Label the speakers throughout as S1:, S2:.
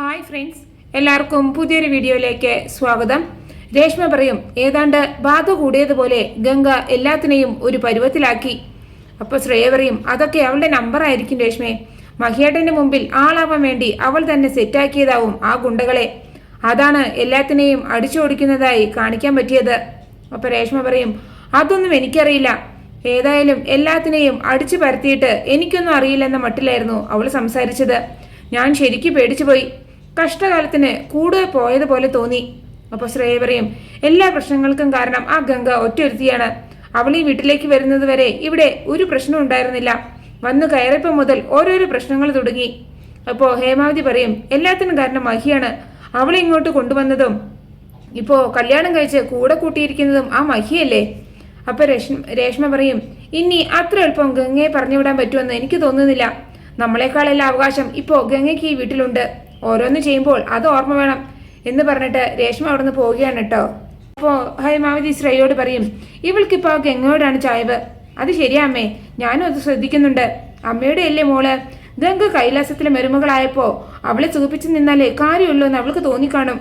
S1: Hi friends എല്ലാവർക്കും പുതിയൊരു വീഡിയോയിലേക്ക് സ്വാഗതം. രേഷ്മ പറയും ഏതാണ്ട് ബാധ കൂടിയതുപോലെ ഗംഗ എല്ലാത്തിനെയും ഒരു പരുവത്തിലാക്കി. അപ്പോൾ ശ്രേയ പറയും അതൊക്കെ അവളുടെ നമ്പർ ആയിരിക്കും രേഷ്മയെ മഹിയേട്ടന്റെ മുമ്പിൽ ആളാവാൻ വേണ്ടി അവൾ തന്നെ സെറ്റാക്കിയതാവും ആ ഗുണ്ടകളെ. അതാണ് എല്ലാത്തിനെയും അടിച്ചോടിക്കുന്നതായി കാണിക്കാൻ പറ്റിയത്. അപ്പോൾ രേഷ്മ പറയും അതൊന്നും എനിക്കറിയില്ല. ഏതായാലും എല്ലാത്തിനെയും അടിച്ചു പരത്തിയിട്ട് എനിക്കൊന്നും അറിയില്ലെന്ന മട്ടിലായിരുന്നു അവൾ സംസാരിച്ചത്. ഞാൻ ശരിക്കും പേടിച്ചു പോയി കഷ്ടകാലത്തിന് കൂടെ പോയതുപോലെ തോന്നി. അപ്പോൾ ശ്രേയ പറയും എല്ലാ പ്രശ്നങ്ങൾക്കും കാരണം ആ ഗംഗ ഒറ്റയൊരുത്തിയാണ് അവൾ ഈ വീട്ടിലേക്ക് വരുന്നത് വരെ ഇവിടെ ഒരു പ്രശ്നം ഉണ്ടായിരുന്നില്ല. വന്നു കയറിയപ്പോൾ മുതൽ ഓരോരോ പ്രശ്നങ്ങൾ തുടങ്ങി. അപ്പോൾ ഹേമാവതി പറയും എല്ലാത്തിനും കാരണം മഹിയാണ്. അവളെ ഇങ്ങോട്ട് കൊണ്ടുവന്നതും ഇപ്പോ കല്യാണം കഴിച്ച് കൂടെ കൂട്ടിയിരിക്കുന്നതും ആ മഹിയല്ലേ? അപ്പോൾ രേഷ്മ രേഷ്മ പറയും ഇനി അത്ര എളുപ്പം ഗംഗയെ പറഞ്ഞുവിടാൻ പറ്റുമെന്ന് എനിക്ക് തോന്നുന്നില്ല. നമ്മളെക്കാളെല്ലാം അവകാശം. ഇപ്പോ ഗംഗയ്ക്ക് ഈ വീട്ടിലുണ്ട്. ഓരോന്ന് ചെയ്യുമ്പോൾ അത് ഓർമ്മ വേണം എന്ന് പറഞ്ഞിട്ട് രേഷ്മ അവിടുന്ന് പോവുകയാണ് കേട്ടോ. അപ്പോ ഹൈമാവതി ശ്രേയോട് പറയും ഇവൾക്കിപ്പോൾ ഗംഗയോടാണ് ചായവ്. അത് ശരിയാ അമ്മേ ഞാനും അത് ശ്രദ്ധിക്കുന്നുണ്ട്. അമ്മയുടെ അല്ലേ മോൾ? ഗംഗ കൈലാസത്തിലെ മരുമകളായപ്പോൾ അവളെ സുഖിപ്പിച്ചു നിന്നാലേ കാര്യമുള്ളൂ എന്ന് അവൾക്ക് തോന്നിക്കാണും.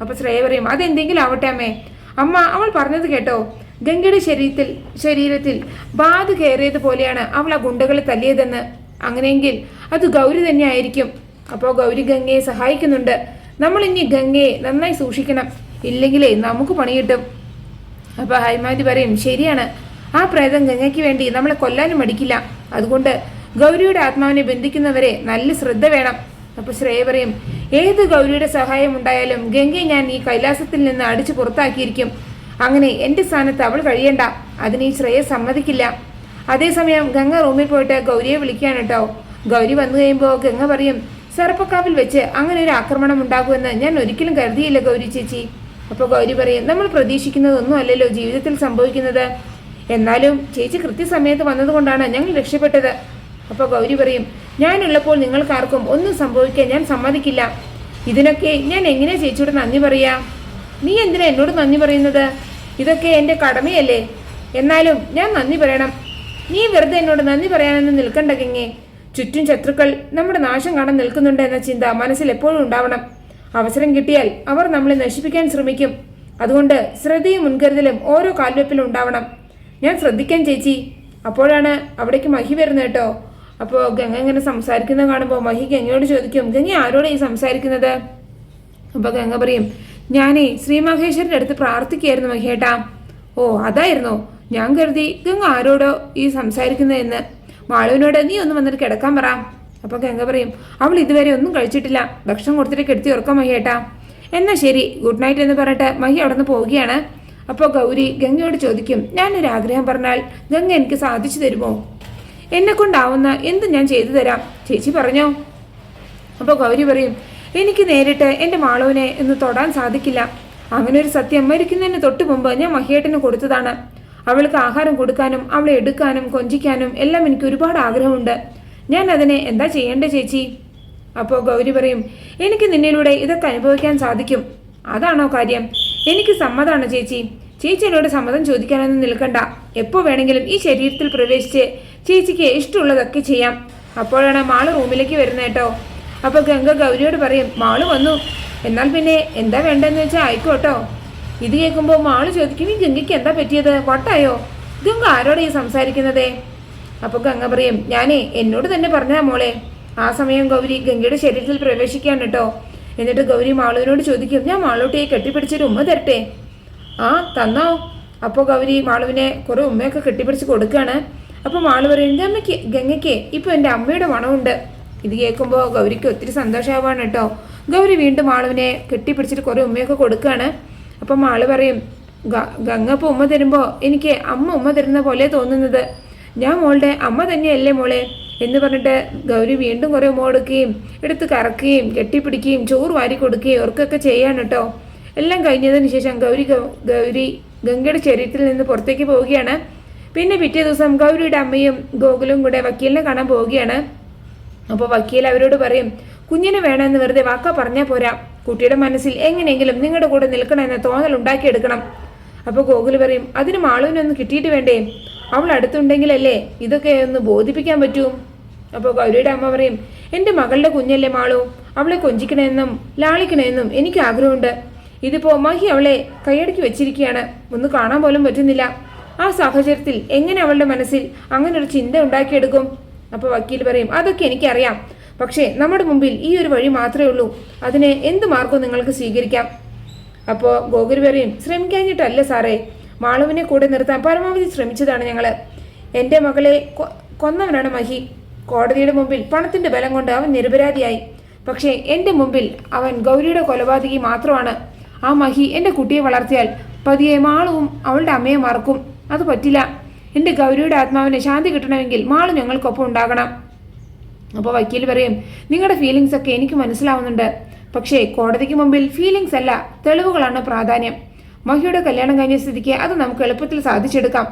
S1: അപ്പോൾ ശ്രേയ പറയും അതെന്തെങ്കിലും ആവട്ടെ അമ്മേ. അമ്മ അവൾ പറഞ്ഞത് കേട്ടോ. ഗംഗയുടെ ശരീരത്തിൽ ശരീരത്തിൽ ബാധ കയറിയത് പോലെയാണ് അവൾ ആ ഗുണ്ടകളെ തല്ലിയതെന്ന്. അങ്ങനെയെങ്കിൽ അത് ഗൗരി തന്നെ ആയിരിക്കും അപ്പോൾ ഗൗരി ഗംഗയെ സഹായിക്കുന്നുണ്ട്. നമ്മൾ ഇനി ഗംഗയെ നന്നായി സൂക്ഷിക്കണം. ഇല്ലെങ്കിലേ നമുക്ക് പണി കിട്ടും അപ്പോൾ ഹൈമാതി പറയും ശരിയാണ്. ആ പ്രേതം ഗംഗയ്ക്ക് വേണ്ടി നമ്മളെ കൊല്ലാനും മടിക്കില്ല. അതുകൊണ്ട് ഗൗരിയുടെ ആത്മാവിനെ ബന്ധിക്കുന്നവരെ നല്ല ശ്രദ്ധ വേണം. അപ്പോൾ ശ്രേയ പറയും ഏത് ഗൗരിയുടെ സഹായം ഉണ്ടായാലും ഗംഗയെ ഞാൻ ഈ കൈലാസത്തിൽ നിന്ന് അടിച്ചു പുറത്താക്കിയിരിക്കും. അങ്ങനെ എന്റെ സ്ഥാനത്ത് അവൾ കഴിയണ്ട. അതിന് ഈ ശ്രേയ സമ്മതിക്കില്ല. അതേസമയം ഗംഗ റൂമിൽ പോയിട്ട് ഗൗരിയെ വിളിക്കുകയാണ് കേട്ടോ. ഗൗരി വന്നു കഴിയുമ്പോൾ ഗംഗ പറയും സർപ്പക്കാവിൽ വെച്ച് അങ്ങനെ ഒരു ആക്രമണം ഉണ്ടാകുമെന്ന് ഞാൻ ഒരിക്കലും കരുതിയില്ല ഗൗരി ചേച്ചി. അപ്പോൾ ഗൗരി പറയും നമ്മൾ പ്രതീക്ഷിക്കുന്നതൊന്നും അല്ലല്ലോ ജീവിതത്തിൽ സംഭവിക്കുന്നത്. എന്നാലും ചേച്ചി കൃത്യസമയത്ത് വന്നതുകൊണ്ടാണ് ഞങ്ങൾ രക്ഷപ്പെട്ടത്. അപ്പോൾ ഗൗരി പറയും ഞാനുള്ളപ്പോൾ നിങ്ങൾക്കാർക്കും ഒന്നും സംഭവിക്കാൻ ഞാൻ സമ്മതിക്കില്ല. ഇതിനൊക്കെ ഞാൻ എങ്ങനെ ചേച്ചിയോട് നന്ദി പറയാ? നീ എന്തിനാ എന്നോട് നന്ദി പറയുന്നത്? ഇതൊക്കെ എന്റെ കടമയല്ലേ. എന്നാലും ഞാൻ നന്ദി പറയണം. നീ വെറുതെ എന്നോട് നന്ദി പറയാനൊന്നും നിൽക്കണ്ട ഗംഗേ. ചുറ്റും ശത്രുക്കൾ നമ്മുടെ നാശം കാണാൻ നിൽക്കുന്നുണ്ട് എന്ന ചിന്ത മനസ്സിൽ എപ്പോഴും ഉണ്ടാവണം. അവസരം കിട്ടിയാൽ അവർ നമ്മളെ നശിപ്പിക്കാൻ ശ്രമിക്കും. അതുകൊണ്ട് ശ്രദ്ധയും മുൻകരുതലും ഓരോ കാൽവെപ്പിലും ഉണ്ടാവണം. ഞാൻ ശ്രദ്ധിക്കാൻ ചേച്ചി. അപ്പോഴാണ് അവിടേക്ക് മഹി വരുന്നത് കേട്ടോ. അപ്പോൾ ഗംഗ ഇങ്ങനെ സംസാരിക്കുന്നത് കാണുമ്പോൾ മഹി ഗംഗയോട് ചോദിക്കും ഗംഗ ആരോട് ഈ സംസാരിക്കുന്നത്? അപ്പോൾ ഗംഗ പറയും ഞാനേ ശ്രീ മഹേശ്വരന്റെ അടുത്ത് പ്രാർത്ഥിക്കുകയായിരുന്നു മഹിയേട്ടാ ഓ അതായിരുന്നോ. ഞാൻ കരുതി ഗംഗ ആരോടോ ഈ സംസാരിക്കുന്നതെന്ന്. മാളുവിനോട് നീ ഒന്ന് വന്നിട്ട് കിടക്കാൻ പറ. അപ്പോൾ ഗംഗ പറയും അവൾ ഇതുവരെ ഒന്നും കഴിച്ചിട്ടില്ല. ഭക്ഷണം കൊടുത്തിട്ട് കെടുത്തി ഉറക്കാം മഹിയേട്ടാ എന്നാ ശരി ഗുഡ് നൈറ്റ് എന്ന് പറഞ്ഞിട്ട് മഹി അവിടെ നിന്ന് പോവുകയാണ്. അപ്പോൾ ഗൗരി ഗംഗയോട് ചോദിക്കും ഞാനൊരു ആഗ്രഹം പറഞ്ഞാൽ ഗംഗ എനിക്ക് സാധിച്ചു തരുമോ? എന്നെ കൊണ്ടാവുന്ന എന്ത് ഞാൻ ചെയ്തു തരാം? ചേച്ചി പറഞ്ഞോ. അപ്പോൾ ഗൗരി പറയും എനിക്ക് നേരിട്ട് എന്റെ മാളവിനെ ഒന്ന് തൊടാൻ സാധിക്കില്ല. അങ്ങനെ ഒരു സത്യം മരിക്കുന്നതിന് തൊട്ട് മുമ്പ് ഞാൻ മഹിയേട്ടന് കൊടുത്തതാണ്. അവൾക്ക് ആഹാരം കൊടുക്കാനും അവളെ എടുക്കാനും കൊഞ്ചിക്കാനും എല്ലാം എനിക്ക് ഒരുപാട് ആഗ്രഹമുണ്ട്. ഞാൻ അതിനെ എന്താ ചെയ്യേണ്ടേ ചേച്ചി? അപ്പോൾ ഗൗരി പറയും എനിക്ക് നിന്നിലൂടെ ഇതൊക്കെ അനുഭവിക്കാൻ സാധിക്കും. അതാണോ കാര്യം? എനിക്ക് സമ്മതമാണ് ചേച്ചി. ചേച്ചി എന്നോട് സമ്മതം ചോദിക്കാനൊന്നും നിൽക്കണ്ട. എപ്പോൾ വേണമെങ്കിലും ഈ ശരീരത്തിൽ പ്രവേശിച്ച് ചേച്ചിക്ക് ഇഷ്ടമുള്ളതൊക്കെ ചെയ്യാം. അപ്പോഴാണ് മാൾ റൂമിലേക്ക് വരുന്നത് കേട്ടോ. അപ്പോൾ ഗംഗ ഗൗരിയോട് പറയും മാൾ വന്നു. എന്നാൽ പിന്നെ എന്താ വേണ്ടതെന്ന് വെച്ചാൽ ആയിക്കോട്ടോ. ഇത് കേൾക്കുമ്പോൾ മാൾ ചോദിക്കും ഈ ഗംഗയ്ക്ക് എന്താ പറ്റിയത്? വട്ടായോ? ഗംഗ ആരോടെ ഈ സംസാരിക്കുന്നതേ? അപ്പോൾ ഗംഗ പറയും ഞാനേ എന്നോട് തന്നെ പറഞ്ഞാ മോളെ ആ സമയം ഗൗരി ഗംഗയുടെ ശരീരത്തിൽ പ്രവേശിക്കാൻ കേട്ടോ എന്നിട്ട് ഗൗരി മാളുവിനോട് ചോദിക്കും ഞാൻ മാളൂട്ടിയെ കെട്ടിപ്പിടിച്ചൊരു ഉമ്മ തരട്ടെ? ആ തന്നോ. അപ്പോൾ ഗൗരി മാളുവിനെ കുറേ ഉമ്മയൊക്കെ കെട്ടിപ്പിടിച്ച് കൊടുക്കുകയാണ് അപ്പോൾ മാളു പറയും അമ്മയ്ക്ക് ഗംഗയ്ക്ക് ഇപ്പോൾ എന്റെ അമ്മയുടെ മണമുണ്ട്. ഇത് കേൾക്കുമ്പോൾ ഗൗരിക്ക് ഒത്തിരി സന്തോഷമാവാണ് കേട്ടോ ഗൗരി വീണ്ടും മാളുവിനെ കെട്ടിപ്പിടിച്ചിട്ട് കുറേ ഉമ്മയൊക്കെ കൊടുക്കുകയാണ് അപ്പം ആൾ പറയും "ഗ- ഗംഗ ഇപ്പോൾ ഉമ്മ തരുമ്പോൾ എനിക്ക് അമ്മ ഉമ്മ തരുന്ന പോലെ തോന്നുന്നത്. ഞാൻ മോളുടെ അമ്മ തന്നെയല്ലേ മോളെ? എന്ന് പറഞ്ഞിട്ട് ഗൗരി വീണ്ടും കുറേ മോടുക്കുകയും എടുത്ത് കറക്കുകയും കെട്ടിപ്പിടിക്കുകയും ചോറ് വാരി കൊടുക്കുകയും ഓർക്കൊക്കെ ചെയ്യാണ് കേട്ടോ. എല്ലാം കഴിഞ്ഞതിന് ശേഷം ഗൗരി ഗൗരി ഗംഗയുടെ ശരീരത്തിൽ നിന്ന് പുറത്തേക്ക് പോവുകയാണ്. പിന്നെ പിറ്റേ ദിവസം ഗൗരിയുടെ അമ്മയും ഗോകുലും കൂടെ വക്കീലിനെ കാണാൻ പോവുകയാണ്. അപ്പോൾ വക്കീൽ അവരോട് പറയും കുഞ്ഞിനെ വേണമെന്ന് വെറുതെ വാക്ക പറഞ്ഞാൽ പോരാ. കുട്ടിയുടെ മനസ്സിൽ എങ്ങനെയെങ്കിലും നിങ്ങളുടെ കൂടെ നിൽക്കണം എന്ന തോന്നൽ ഉണ്ടാക്കിയെടുക്കണം. അപ്പോൾ ഗോകുൽ പറയും അതിന് മാളുവിനൊന്ന് കിട്ടിയിട്ട് വേണ്ടേ? അവൾ അടുത്തുണ്ടെങ്കിലല്ലേ ഇതൊക്കെ ഒന്ന് ബോധിപ്പിക്കാൻ പറ്റൂ? അപ്പോൾ ഗൗരിയുടെ അമ്മ പറയും എന്റെ മകളുടെ കുഞ്ഞല്ലേ മാളു? അവളെ കൊഞ്ചിക്കണമെന്നും ലാളിക്കണമെന്നും എനിക്ക് ആഗ്രഹമുണ്ട്. ഇതിപ്പോ മഹി അവളെ കൈയടക്കി വെച്ചിരിക്കുകയാണ്. ഒന്ന് കാണാൻ പോലും പറ്റുന്നില്ല. ആ സാഹചര്യത്തിൽ എങ്ങനെ അവളുടെ മനസ്സിൽ അങ്ങനെ ഒരു ചിന്ത ഉണ്ടാക്കിയെടുക്കും? അപ്പോൾ വക്കീൽ പറയും അതൊക്കെ എനിക്കറിയാം. പക്ഷേ നമ്മുടെ മുമ്പിൽ ഈ ഒരു വഴി മാത്രമേ ഉള്ളൂ. അതിനെ എന്ത് മാർഗവും നിങ്ങൾക്ക് സ്വീകരിക്കാം? അപ്പോൾ ഗോകുൽ പറയും ശ്രമിക്കാഞ്ഞിട്ടല്ല സാറേ. മാളവിനെ കൂടെ നിർത്താൻ പരമാവധി ശ്രമിച്ചതാണ് ഞങ്ങൾ എന്റെ മകളെ കൊന്നവനാണ് മഹി. കോടതിയുടെ മുമ്പിൽ പണത്തിന്റെ ബലം കൊണ്ട് അവൻ നിരപരാധിയായി. പക്ഷേ എന്റെ മുമ്പിൽ അവൻ ഗൗരിയുടെ കൊലപാതകി മാത്രമാണ്. ആ മഹി എന്റെ കുട്ടിയെ വളർത്തിയാൽ പതിയെ മാളവും അവളുടെ അമ്മയെ മറക്കും. അത് പറ്റില്ല. എന്റെ ഗൗരിയുടെ ആത്മാവിന് ശാന്തി കിട്ടണമെങ്കിൽ മാളു ഞങ്ങൾക്കൊപ്പം ഉണ്ടാകണം. അപ്പോൾ വക്കീൽ പറയും നിങ്ങളുടെ ഫീലിങ്സ് ഒക്കെ എനിക്ക് മനസ്സിലാവുന്നുണ്ട്. പക്ഷേ കോടതിക്ക് മുമ്പിൽ ഫീലിങ്സ് അല്ല തെളിവുകളാണ് പ്രാധാന്യം. മഹിയുടെ കല്യാണം കഴിഞ്ഞ സ്ഥിതിക്ക് അത് നമുക്ക് എളുപ്പത്തിൽ സാധിച്ചെടുക്കാം.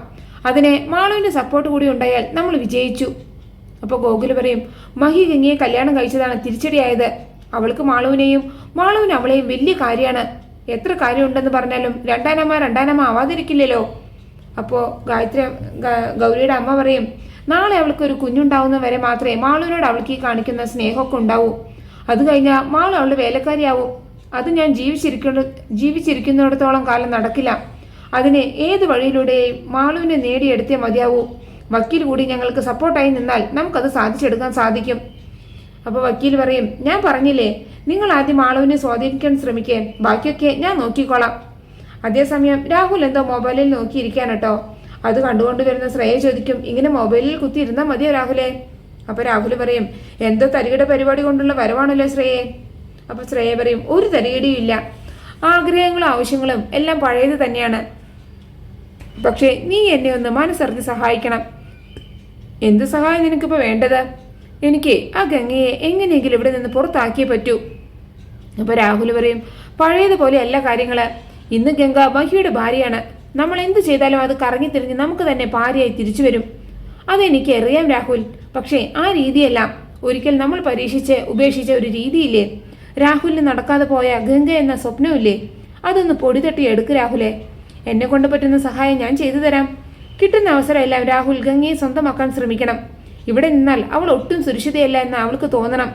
S1: അതിനെ മാളുവിന്റെ സപ്പോർട്ട് കൂടി ഉണ്ടായാൽ നമ്മൾ വിജയിച്ചു. അപ്പോൾ ഗോകുൽ പറയും മഹി ഗംഗയെ കല്യാണം കഴിച്ചതാണ് തിരിച്ചടിയായത്. അവൾക്ക് മാളുവിനെയും മാളുവിന് അവളെയും വലിയ കാര്യമാണ്. എത്ര കാര്യമുണ്ടെന്ന് പറഞ്ഞാലും രണ്ടാനമ്മ രണ്ടാനമ്മ ആവാതിരിക്കില്ലല്ലോ. അപ്പോൾ ഗായത്രി ഗൗരിയുടെ അമ്മ പറയും നാളെ അവൾക്ക് ഒരു കുഞ്ഞുണ്ടാവുന്ന വരെ മാത്രമേ മാളുവിനോട് അവൾക്ക് ഈ കാണിക്കുന്ന സ്നേഹമൊക്കെ ഉണ്ടാവൂ. അത് കഴിഞ്ഞാൽ മാളു അവളുടെ വേലക്കാരിയാവും. അത് ഞാൻ ജീവിച്ചിരിക്കുന്ന ജീവിച്ചിരിക്കുന്നിടത്തോളം കാലം നടക്കില്ല. അതിന് ഏത് വഴിയിലൂടെയും മാളുവിനെ നേടിയെടുത്തേ മതിയാവൂ. വക്കീൽ കൂടി ഞങ്ങൾക്ക് സപ്പോർട്ടായി നിന്നാൽ നമുക്കത് സാധിച്ചെടുക്കാൻ സാധിക്കും. അപ്പോൾ വക്കീൽ പറയും ഞാൻ പറഞ്ഞില്ലേ നിങ്ങൾ ആദ്യം മാളുവിനെ സ്വാധീനിക്കാൻ ശ്രമിക്കേ. ബാക്കിയൊക്കെ ഞാൻ നോക്കിക്കോളാം. അതേസമയം രാഹുൽ എന്തോ മൊബൈലിൽ നോക്കിയിരിക്കാൻ കേട്ടോ. അത് കണ്ടുകൊണ്ട് വരുന്ന ശ്രേയ ചോദിക്കും ഇങ്ങനെ മൊബൈലിൽ കുത്തിയിരുന്നാൽ മതിയോ രാഹുലെ? അപ്പൊ രാഹുൽ പറയും എന്തോ തരികിട പരിപാടി കൊണ്ടുള്ള വരവാണല്ലോ ശ്രേയെ. അപ്പൊ ശ്രേയ പറയും ഒരു തരികിടിയും ഇല്ല. ആഗ്രഹങ്ങളും ആവശ്യങ്ങളും എല്ലാം പഴയത് തന്നെയാണ്. പക്ഷേ നീ എന്നെ ഒന്ന് മനസ്സറിഞ്ഞ് സഹായിക്കണം. എന്ത് സഹായം നിനക്കിപ്പോൾ വേണ്ടത്? എനിക്ക് ആ ഗംഗയെ എങ്ങനെയെങ്കിലും ഇവിടെ നിന്ന് പുറത്താക്കിയേ പറ്റൂ. അപ്പോൾ രാഹുൽ പറയും പഴയതുപോലെ എല്ലാ കാര്യങ്ങൾ ഇന്ന് ഗംഗ മഹിയുടെ ഭാര്യയാണ്. നമ്മൾ എന്ത് ചെയ്താലും അത് കറങ്ങി തിരിഞ്ഞ് നമുക്ക് തന്നെ ഭാര്യയായി തിരിച്ചു വരും. അതെനിക്ക് അറിയാം രാഹുൽ. പക്ഷേ ആ രീതിയെല്ലാം ഒരിക്കൽ നമ്മൾ പരീക്ഷിച്ച് ഉപേക്ഷിച്ച ഒരു രീതിയില്ലേ? രാഹുലിന് നടക്കാതെ പോയ ഗംഗ എന്ന സ്വപ്നമില്ലേ? അതൊന്ന് പൊടി തട്ടി എടുക്ക് രാഹുലെ. എന്നെ കൊണ്ട് പറ്റുന്ന സഹായം ഞാൻ ചെയ്തു തരാം. കിട്ടുന്ന അവസരമെല്ലാം രാഹുൽ ഗംഗയെ സ്വന്തമാക്കാൻ ശ്രമിക്കണം. ഇവിടെ നിന്നാൽ അവൾ ഒട്ടും സുരക്ഷിതയല്ല എന്ന് അവൾക്ക് തോന്നണം.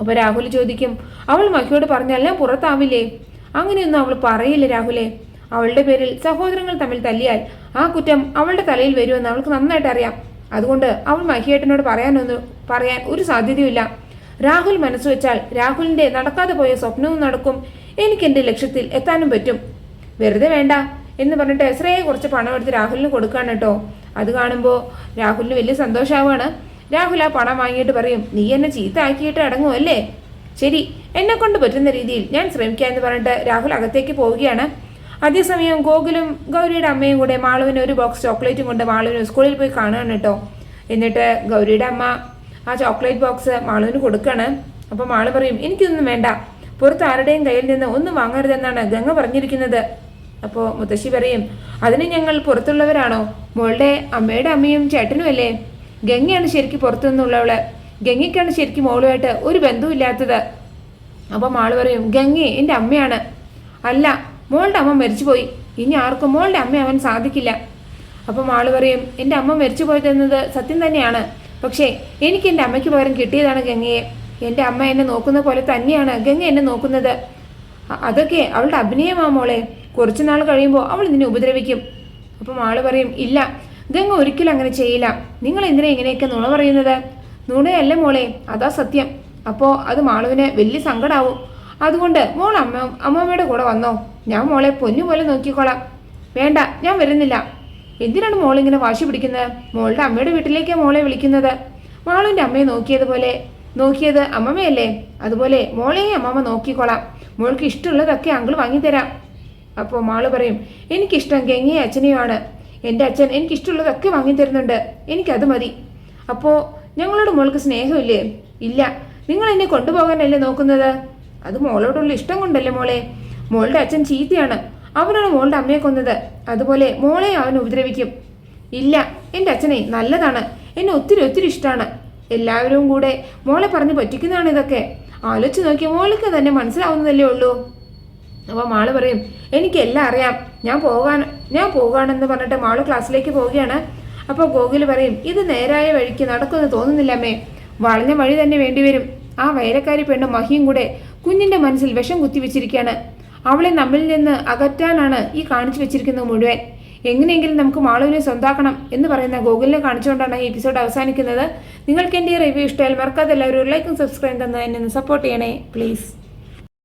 S1: അപ്പോൾ രാഹുൽ ചോദിക്കും അവൾ മഹിയോട് പറഞ്ഞാൽ ഞാൻ പുറത്താവില്ലേ? അങ്ങനെയൊന്നും അവൾ പറയില്ല രാഹുലേ. അവളുടെ പേരിൽ സഹോദരങ്ങൾ തമ്മിൽ തല്ലിയാൽ ആ കുറ്റം അവളുടെ തലയിൽ വരുമെന്ന് അവൾക്ക് നന്നായിട്ട് അറിയാം. അതുകൊണ്ട് അവൾ മഹിയേട്ടനോട് പറയാനൊന്നും പറയാൻ ഒരു സാധ്യതയുമില്ല. രാഹുൽ മനസ്സ് വെച്ചാൽ രാഹുലിന്റെ നടക്കാതെ പോയ സ്വപ്നവും നടക്കും. എനിക്ക് എന്റെ ലക്ഷ്യത്തിൽ എത്താനും പറ്റും. വെറുതെ വേണ്ട എന്ന് പറഞ്ഞിട്ട് എസ്രയെ കുറച്ച് പണം എടുത്ത് രാഹുലിന് കൊടുക്കാണ് കേട്ടോ. അത് കാണുമ്പോൾ രാഹുലിന് വലിയ സന്തോഷമാവാണ് രാഹുൽ ആ പണം വാങ്ങിയിട്ട് പറയും നീ എന്നെ ചീത്ത ആക്കിയിട്ട് അടങ്ങുമല്ലേ ശരി എന്നെ കൊണ്ട് പറ്റുന്ന രീതിയിൽ ഞാൻ ശ്രമിക്കാം എന്ന് പറഞ്ഞിട്ട് രാഹുൽ അകത്തേക്ക് പോവുകയാണ്. അതേസമയം ഗോകുലും ഗൗരിയുടെ അമ്മയും കൂടെ മാളുവിന് ഒരു ബോക്സ് ചോക്ലേറ്റും കൊണ്ട് മാളുവിന് സ്കൂളിൽ പോയി കാണുകയാണ് കേട്ടോ. എന്നിട്ട് ഗൗരിയുടെ അമ്മ ആ ചോക്ലേറ്റ് ബോക്സ് മാളുവിന് കൊടുക്കുകയാണ്. അപ്പോൾ മാളു പറയും എനിക്കൊന്നും വേണ്ട. പുറത്ത് ആരുടെയും കയ്യിൽ നിന്ന് ഒന്നും വാങ്ങരുതെന്നാണ് ഗംഗ പറഞ്ഞിരിക്കുന്നത്. അപ്പോൾ മുത്തശ്ശി പറയും അതിന് ഞങ്ങൾ പുറത്തുള്ളവരാണോ? മോളുടെ അമ്മയുടെ അമ്മയും ചേട്ടനും അല്ലേ? ഗംഗയാണ് ശരിക്കും പുറത്തുനിന്നുള്ളവൾ. ഗംഗയ്ക്കാണ് ശരിക്കും മോളുമായിട്ട് ഒരു ബന്ധവുമില്ലാത്തത് അപ്പോൾ ആൾ പറയും ഗംഗി എന്റെ അമ്മയാണ്. അല്ല മോളുടെ അമ്മ മരിച്ചുപോയി. ഇനി ആർക്കും മോളുടെ അവൻ സാധിക്കില്ല. അപ്പം ആൾ പറയും എന്റെ അമ്മ മരിച്ചു പോയതെന്നത് സത്യം തന്നെയാണ്. പക്ഷേ എനിക്ക് എന്റെ അമ്മയ്ക്ക് പകരം കിട്ടിയതാണ് ഗംഗയെ. എന്റെ അമ്മ എന്നെ നോക്കുന്ന പോലെ തന്നെയാണ് ഗംഗ എന്നെ നോക്കുന്നത്. അതൊക്കെ അവളുടെ അഭിനയമാ മോളെ. കുറച്ചു നാൾ കഴിയുമ്പോൾ അവൾ ഇതിനെ ഉപദ്രവിക്കും. അപ്പം ആൾ പറയും ഇല്ല ഗംഗ ഒരിക്കലും അങ്ങനെ ചെയ്യില്ല. നിങ്ങൾ എന്തിനാ ഇങ്ങനെയൊക്കെ നുണ പറയുന്നത്? നുണയല്ല മോളെ അതാ സത്യം. അപ്പോൾ അത് മാളുവിന് വലിയ സങ്കടമാവും അതുകൊണ്ട് മോൾ അമ്മ അമ്മമ്മയുടെ കൂടെ വന്നോ. ഞാൻ മോളെ പൊന്നു പോലെ നോക്കിക്കോളാം. വേണ്ട ഞാൻ വരുന്നില്ല. എന്തിനാണ് മോൾ ഇങ്ങനെ വാശി പിടിക്കുന്നത്? മോളുടെ അമ്മയുടെ വീട്ടിലേക്കാണ് മോളെ വിളിക്കുന്നത്. മാളുവിന്റെ അമ്മയെ നോക്കിയതുപോലെ നോക്കിയത് അമ്മമ്മയല്ലേ? അതുപോലെ മോളെയും അമ്മമ്മ നോക്കിക്കോളാം. മോൾക്ക് ഇഷ്ടമുള്ളതൊക്കെ അങ്കിൾ വാങ്ങിത്തരാം. അപ്പോൾ മാൾ പറയും എനിക്കിഷ്ടം ഗംഗയും അച്ഛനെയുമാണ്. എന്റെ അച്ഛൻ എനിക്കിഷ്ടമുള്ളതൊക്കെ വാങ്ങിത്തരുന്നുണ്ട്. എനിക്കത് മതി. അപ്പോൾ ഞങ്ങളോട് മോൾക്ക് സ്നേഹമില്ലേ? ഇല്ല. നിങ്ങൾ എന്നെ കൊണ്ടുപോകാനല്ലേ നോക്കുന്നത്? അത് മോളോടുള്ള ഇഷ്ടം കൊണ്ടല്ലേ മോളെ? മോളുടെ അച്ഛൻ ചീത്തയാണ്. അവനാണ് മോളുടെ അമ്മയെ കൊന്നത്. അതുപോലെ മോളെ അവൻ ഉപദ്രവിക്കും. ഇല്ല എന്റെ അച്ഛനെ നല്ലതാണ്. എന്നെ ഒത്തിരി ഒത്തിരി ഇഷ്ടമാണ് എല്ലാവരും കൂടെ മോളെ പറഞ്ഞ് പറ്റിക്കുന്നതാണ് ഇതൊക്കെ. ആലോചിച്ച് നോക്കി മോൾക്ക് തന്നെ മനസ്സിലാവുന്നതല്ലേ ഉള്ളൂ. അപ്പോൾ മാൾ പറയും എനിക്കെല്ലാം അറിയാം. ഞാൻ പോകാൻ ഞാൻ പോകാണെന്ന് പറഞ്ഞിട്ട് മാൾ ക്ലാസ്സിലേക്ക് പോവുകയാണ്. അപ്പോൾ ഗോകുൽ പറയും ഇത് നേരായ വഴിക്ക് നടക്കുമെന്ന് തോന്നുന്നില്ല അമ്മേ. വളഞ്ഞ വഴി തന്നെ വേണ്ടിവരും. ആ വയലക്കാരി പെണ്ണ് മഹിയും കൂടെ കുഞ്ഞിന്റെ മനസ്സിൽ വിഷം കുത്തിവെച്ചിരിക്കുകയാണ്. അവളെ നമ്മിൽ നിന്ന് അകറ്റാനാണ് ഈ കാണിച്ചു വെച്ചിരിക്കുന്നത് മുഴുവൻ. എങ്ങനെയെങ്കിലും നമുക്ക് മാളുവിനെ സ്വന്താക്കണം എന്ന് പറയുന്ന ഗൂഗിളിനെ കാണിച്ചുകൊണ്ടാണ് ഈ എപ്പിസോഡ് അവസാനിക്കുന്നത്. നിങ്ങൾക്ക് എന്റെ ഈ റിവ്യൂ ഇഷ്ടമായാൽ മറക്കാതെ എല്ലാവരും ലൈക്കും സബ്സ്ക്രൈബ് തന്നെ എന്നെ സപ്പോർട്ട് ചെയ്യണേ പ്ലീസ്